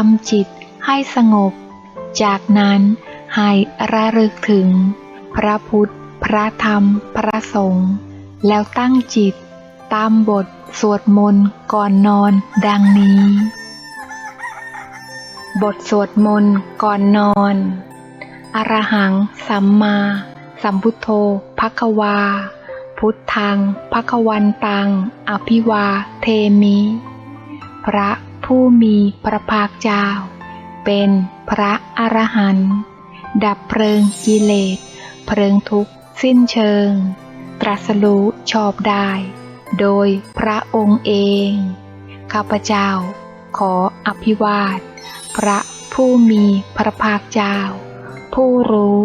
ทำจิตให้สงบ จากนั้นให้ระลึกถึง พระพุทธ พระธรรม พระสงฆ์แล้วตั้งจิต ตามบทสวดมนต์ก่อนนอนดังนี้ บทสวดมนต์ก่อนนอน อรหังสัมมา สัมพุทโธภควา พุทธังภควันตัง อภิวาเทมิ พระ ผู้มีพระภาคเจ้า เป็นพระอรหันต์ดับเพลิงกิเลส เพลิงทุกข์สิ้นเชิง ตรัสรู้ชอบได้ โดยพระองค์เอง ข้าพเจ้า ขออภิวาท พระผู้มีพระภาคเจ้า ผู้รู้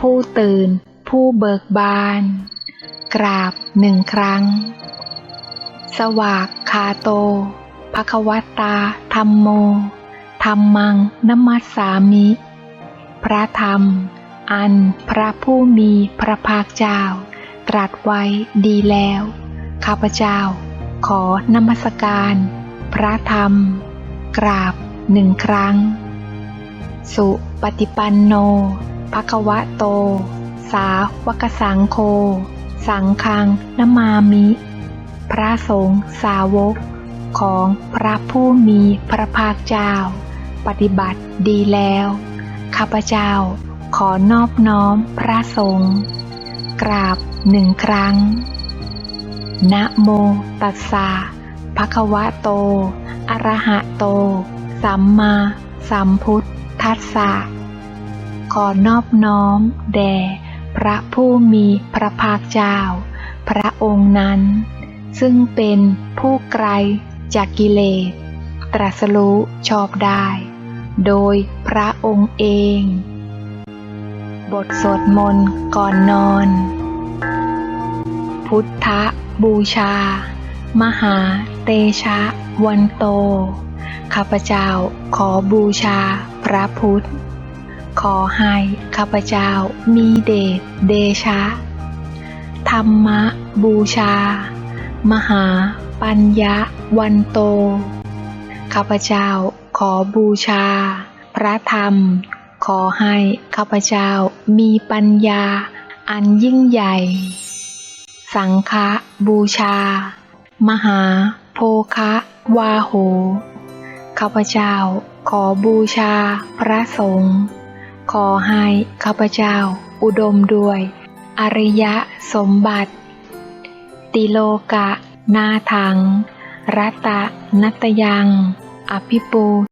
ผู้ตื่น ผู้เบิกบาน กราบหนึ่งครั้ง สวากขาโต ภควตาธรรมโม ธรรมังนมัสสามิ พระธรรม อันพระผู้มีพระภาคเจ้า ตรัสไว้ดีแล้ว ข้าพเจ้า ขอนมัสการ พระธรรม กราบหนึ่งครั้ง สุปฏิปันโนภควะโต สาวกสังโฆสังฆังนมามิ พระสงฆ์สาวก ของพระผู้มีพระภาคเจ้า ปฏิบัติดีแล้ว ข้าพเจ้าขอนอบน้อมพระสงฆ์กราบหนึ่งครั้ง นะโมตัสสะภะคะวะโต อะระหะโต สัมมาสัมพุทธัสสะ ขอนอบน้อมแด่พระผู้มีพระภาคเจ้า พระองค์นั้น ซึ่งเป็นผู้ไกล จากกิเลส ตรัสรู้ชอบได้ โดยพระองค์เอง บทสวดมนต์ก่อนนอน พุทธบูชา มหาเตชะวันโต ข้าพเจ้าขอบูชาพระพุทธ ขอให้ข้าพเจ้ามีเดชเดชะ ธรรมบูชา มหา ปัญญาวันโต ข้าพเจ้าขอบูชา พระธรรม ขอให้ข้าพเจ้ามีปัญญา อันยิ่งใหญ่ สังฆบูชา มหาโภคะวาโห ข้าพเจ้าขอบูชาพระสงฆ์ ขอให้ข้าพเจ้าอุดมด้วย อริยสมบัติ ติโลกะ นาทังรัตะนัตยัง อภิปู